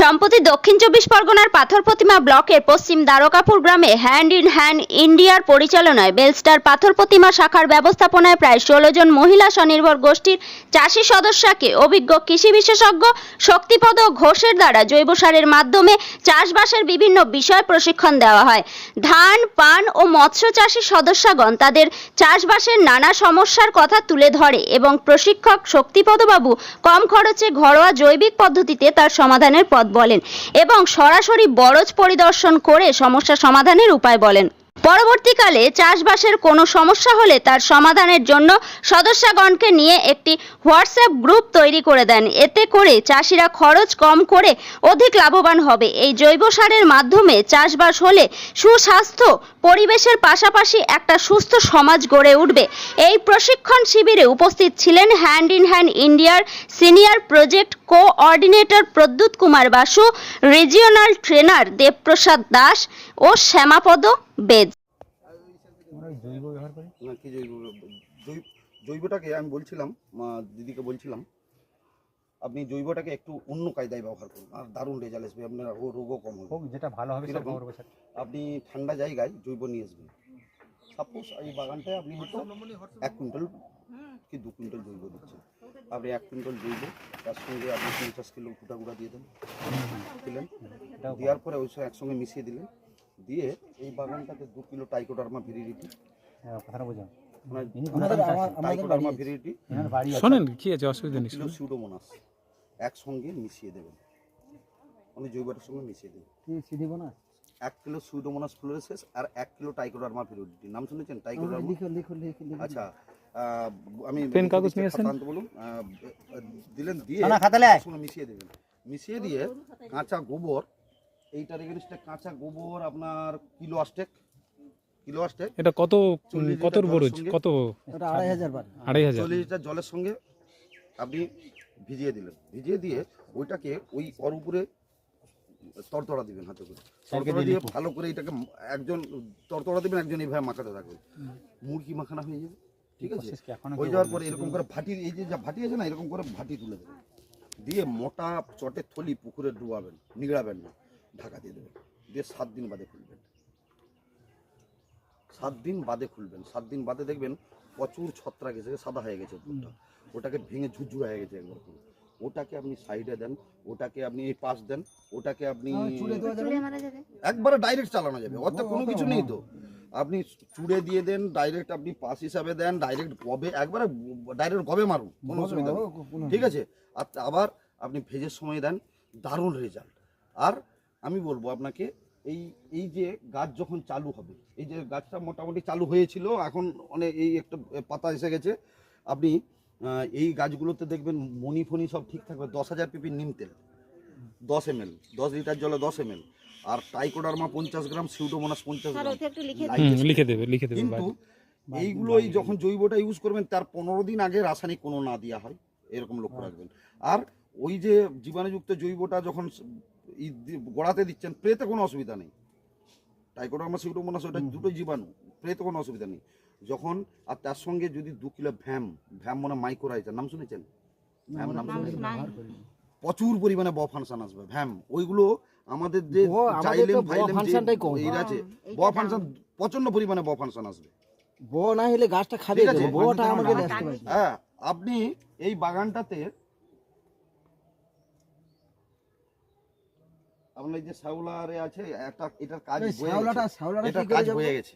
সম্প্রতি দক্ষিণ চব্বিশ পরগনার পাথর প্রতিমা ব্লকের পশ্চিম দ্বারকাপুর গ্রামে হ্যান্ড ইন হ্যান্ড ইন্ডিয়ার পরিচালনায় বেলস্টার পাথর প্রতিমা শাখার ব্যবস্থাপনায় প্রায় ষোলো জন মহিলা স্বনির্ভর গোষ্ঠীর চাষি সদস্যকে অভিজ্ঞ কৃষি বিশেষজ্ঞ, শক্তিপদ ঘোষের দ্বারা জৈব সারের মাধ্যমে চাষবাসের বিভিন্ন বিষয় প্রশিক্ষণ দেওয়া হয়। ধান, পান ও মৎস্য চাষী সদস্যগণ তাদের চাষবাসের নানা সমস্যার কথা তুলে ধরে এবং প্রশিক্ষক শক্তিপদবাবু কম খরচে ঘরোয়া জৈবিক পদ্ধতিতে তার সমাধানের পথ বলেন এবং সরাসরি বরজ পরিদর্শন করে সমস্যা সমাধানের উপায় বলেন। পরবর্তীকালে চাষবাসের কোনো সমস্যা হলে তার সমাধানের জন্য সদস্যগণকে নিয়ে একটি হোয়াটসঅ্যাপ গ্রুপ তৈরি করে দেন। এতে করে চাষিরা খরচ কম করে অধিক লাভবান হবে। এই জৈব সারের মাধ্যমে চাষবাস হলে সুস্বাস্থ্য, পরিবেশের পাশাপাশি একটা সুস্থ সমাজ গড়ে উঠবে। এই প্রশিক্ষণ শিবিরে উপস্থিত ছিলেন হ্যান্ড ইন হ্যান্ড ইন্ডিয়ার senior project coordinator Pradyut Kumar Basu, regional trainer Debprasad Das ও শ্যামাপদ বেদ। জৈব ব্যবহার করি? না কি জৈব জৈব জৈবটাকে আমি বলছিলাম মা দিদিকে বলছিলাম আপনি জৈবটাকে একটু অন্য কায়দায় ব্যবহার করুন। আর দারুণ রেজাল্ট আসবে আপনার ও রোগও কম হবে। যেটা ভালো হবে সেটা? করব আপনি ঠান্ডা জায়গায় জৈব নিয়ে আসবেন। সাপোজ এই বাগানটায় আপনি হয়তো এক কুইন্টাল কি দু কুইন্টাল জৈব দিচ্ছেন। আপনি এক কুইন্টাল জৈব তার সঙ্গে আপনি পঞ্চাশ কিলো গুঁড়া গুঁড়া দিয়ে দেন। দিলেন। এটাও দেওয়ার পরে ওই সব একসঙ্গে মিশিয়ে দিলেন। দিয়ে এই বাগানটাতে দু কিলো টাইকোডার্মা ভিরিডিটি হ্যাঁ, কথাটা মানে টাইকোডার্মা। ভিরিডিটি আছে শোনেন কি আছে অসুবিধা নেই কিলো সিউডোমোনাস একসঙ্গে মিশিয়ে দেবেন মানে জৈবটার সঙ্গে মিশিয়ে দেবেন কি এক কিলো ফ্লোরেসেস আর এক কিলো টাইকোডার্মা নাম শুনেছেন টাইকোডার্মা লিখো লিখো লিখো লিখো আচ্ছা আমি পেন কাগজ নিয়ে আসেন। বলুন দিলেন দিয়ে না। মিশিয়ে দেবেন মিশিয়ে দিয়ে কাঁচা গোবর এইটার এগেনস্টে কাঁচা গোবর আপনার কিলো আস্টেক কিলো আস্টেক এটা কত কত বরজ জলের সঙ্গে? কত আড়াই হাজার আড়াই হাজার। চল্লিশ লিটার জলের সঙ্গে আপনি ভিজিয়ে দিলেন। ভিজিয়ে দিয়ে ওইটাকে ওই ওর উপরে তরতড়া দিবেন হাতে করে। তরতড়া দিয়ে ভালো করে এটাকে একজন তরতড়া দিবেন একজন এইভাবে মাখাতে থাকবে মুরগি মাখানা হয়ে যাবে। ঠিক আছে? হয়ে যাওয়ার পরে এরকম করে ভাটি এই যে যা ভাটি আছে না এরকম করে ভাটি তুলে দেবেন। দিয়ে মোটা চটের থলি পুকুরে ডুবাবেন নিগড়াবেন না। ঢাকা দিয়ে দেবেন। দিয়ে সাত দিন বাদে খুলবেন। সাত দিন বাদে খুলবেন। সাত দিন বাদে দেখবেন প্রচুর ছত্রাক এসে সাদা হয়ে গেছে ওটাকে ভেঙে ঝুরঝুরা হয়ে গেছে একবার। ওটাকে আপনি সাইডে দেন ওটাকে আপনি এই পাশ দেন ওটাকে আপনি চুড়ে দেওয়া যাবে একবারে ডাইরেক্ট চালানো যাবে। ওতে কোনো কিছু নেই তো। আপনি চুড়ে দিয়ে দেন ডাইরেক্ট আপনি পাস হিসাবে দেন ডাইরেক্ট গবে একবারে ডাইরেক্ট গবে মারুন কোনো অসুবিধা নেই। ঠিক আছে? আর আবার আপনি ভেজের সময় দেন দারুণ রেজাল্ট আর আমি বলব আপনাকে এই এই যে গাছ যখন চালু হবে এই যে গাছটা মোটামুটি চালু হয়েছিল এখন অনেক এই একটা পাতা এসে গেছে আপনি এই গাছগুলোতে দেখবেন মনি ফনি সব ঠিক থাকবে দশ হাজার পিপি নিম তেল দশ এম এল দশ লিটার জলে দশ এম এল আর টাইকোডার্মা পঞ্চাশ গ্রাম সিউডোমোনাস পঞ্চাশ গ্রাম। লিখে দেবে লিখে দেবে কিন্তু এইগুলোই যখন জৈবটা ইউজ করবেন তার পনেরো দিন আগে রাসায়নিক কোনো না দেওয়া হয় এরকম লক্ষ্য রাখবেন। আর ওই যে জীবাণুযুক্ত জৈবটা যখন গোড়াতে দিচ্ছেন প্রেতে কোনো অসুবিধা নেই। টাইকোডার্মা সিউডোমোনাস ওটা দুটোই জীবাণু প্রেতে কোনো অসুবিধা নেই। যখন আর তার সঙ্গে যদি দু কিলো ভ্যাম ভ্যাম মানে মাইক্রোরাইজার নাম শুনেছেন? ভ্যাম নাম শুনেছেন? প্রচুর পরিমাণে ব ফাংশন আসবে ভ্যাম। ওইগুলো আমাদের যে ব, ব ফাইলেম যে এর আছে ব ফাংশন প্রচণ্ড পরিমাণে ব ফাংশন আসবে। ব না হলে গাছটা খাবে বটা আমাকে দেখতে হ্যাঁ আপনি এই বাগানটাতে আপনার এই যে শ্যাওলা আছে একটা এটার কাজ শ্যাওলাটা গেছে। শ্যাওলাটা কাজ হয়ে গেছে